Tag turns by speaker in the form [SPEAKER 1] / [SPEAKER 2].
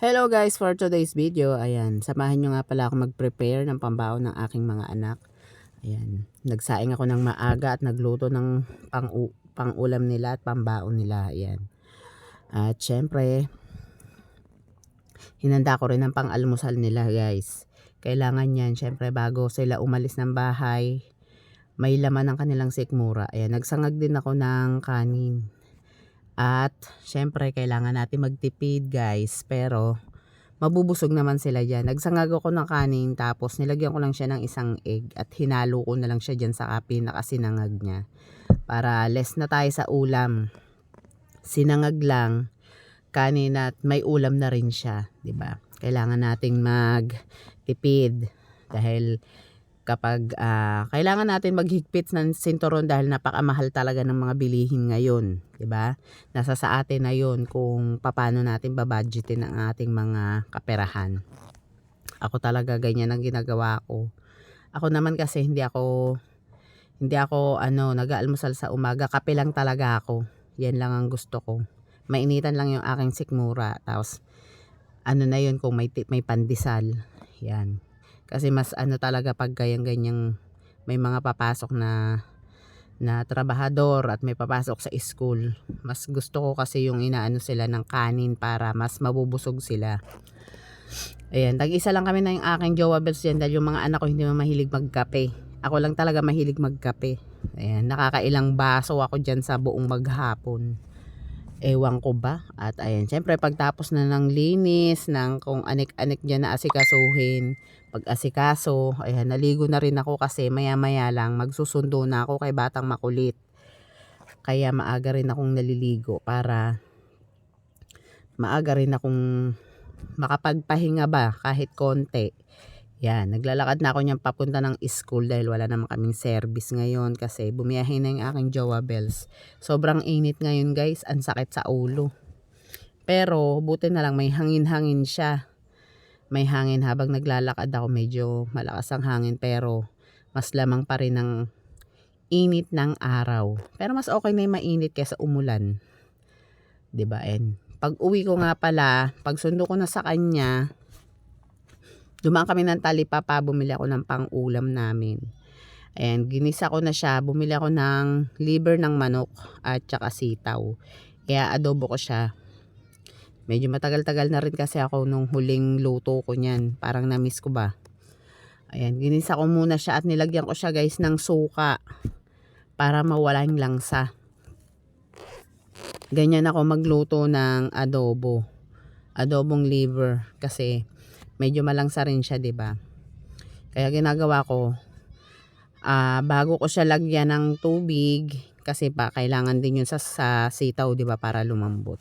[SPEAKER 1] Hello guys, for today's video, ayan, samahan nyo nga pala ako mag-prepare ng pambaon ng aking mga anak. Ayan, nagsaing ako ng maaga at nagluto ng pang pang-ulam nila at pambaon nila, ayan. At syempre, hinanda ko rin ang pang-almusal nila guys. Kailangan yan, syempre bago sila umalis ng bahay, may laman ng kanilang sikmura. Ayan, nagsangag din ako ng kanin. At syempre kailangan natin magtipid guys pero mabubusog naman sila dyan. Nagsangag ako ng kanin tapos nilagyan ko lang siya ng isang egg at hinalo ko na lang siya dyan sa pinakasinangag niya. Para less na tayo sa ulam. Sinangag lang kanin at may ulam na rin siya. 'di ba Kailangan nating magtipid dahil kapag uh, kailangan natin maghigpit ng sinturon dahil napakamahal talaga ng mga bilihin ngayon, 'di ba? Nasa sa atin na 'yon kung paano natin babudgetin ang ating mga kaperahan. Ako talaga ganyan ang ginagawa ko. Ako naman kasi hindi ako hindi ako ano nag-aalmusal sa umaga, kape lang talaga ako. Yan lang ang gusto ko. Mainitan lang yung aking sikmura tapos ano na yun kung may may pandesal. Yan. Kasi mas ano talaga pag gayang ganyang may mga papasok na na trabahador at may papasok sa school. Mas gusto ko kasi yung inaano sila ng kanin para mas mabubusog sila. Ayan, tag-isa lang kami na yung aking jowa bells dyan dahil yung mga anak ko hindi man mahilig magkape. Ako lang talaga mahilig magkape. Ayan, nakakailang baso ako dyan sa buong maghapon. Ewan ko ba? At ayan, syempre pagtapos na ng linis, ng kung anik-anik dyan na asikasuhin, pag asikaso, ayan, naligo na rin ako kasi maya maya lang magsusundo na ako kay Batang Makulit. Kaya maaga rin akong naliligo para maaga rin akong makapagpahinga ba kahit konti. Yan, naglalakad na ako niyan papunta ng school dahil wala naman kaming service ngayon kasi bumiyahe na yung aking jowa bells. Sobrang init ngayon guys, ang sakit sa ulo. Pero buti na lang may hangin-hangin siya. May hangin habang naglalakad ako medyo malakas ang hangin pero mas lamang pa rin ng init ng araw. Pero mas okay na yung mainit kaysa umulan. 'Di ba? And pag uwi ko nga pala, pag sundo ko na sa kanya, Dumaan kami ng talipapa, bumili ako ng pang-ulam namin. Ayan, ginisa ko na siya. Bumili ako ng liver ng manok at saka sitaw. Kaya adobo ko siya. Medyo matagal-tagal na rin kasi ako nung huling luto ko niyan. Parang na-miss ko ba. Ayan, ginisa ko muna siya at nilagyan ko siya guys ng suka para mawala yung langsa. Ganyan ako magluto ng adobo. Adobong liver kasi medyo malangsa rin siya, 'di ba? Kaya ginagawa ko uh, bago ko siya lagyan ng tubig kasi pa kailangan din yun sa, sa sitaw, 'di ba, para lumambot.